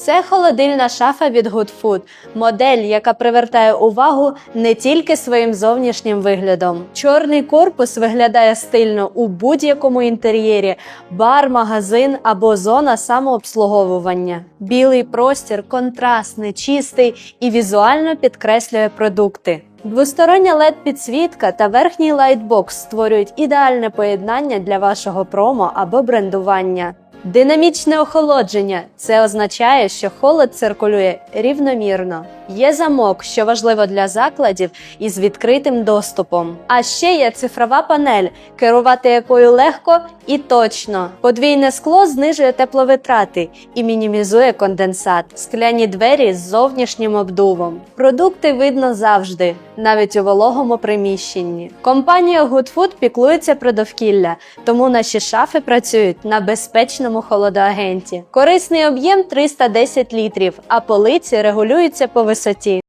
Це холодильна шафа від Good Food, модель, яка привертає увагу не тільки своїм зовнішнім виглядом. Чорний корпус виглядає стильно у будь-якому інтер'єрі, бар, магазин або зона самообслуговування. Білий простір контрастний, чистий і візуально підкреслює продукти. Двостороння led підсвітка та верхній лайтбокс створюють ідеальне поєднання для вашого промо або брендування. Динамічне охолодження це означає, що холод циркулює рівномірно. Є замок, що важливо для закладів із відкритим доступом. А ще є цифрова панель, керувати якою легко і точно. Подвійне скло знижує тепловитрати і мінімізує конденсат. Скляні двері з зовнішнім обдувом. Продукти видно завжди, навіть у вологому приміщенні. Компанія Good Food піклується про довкілля, тому наші шафи працюють на безпечному холодоагенті. Корисний об'єм 310 літрів, а полиці регулюються по висоті.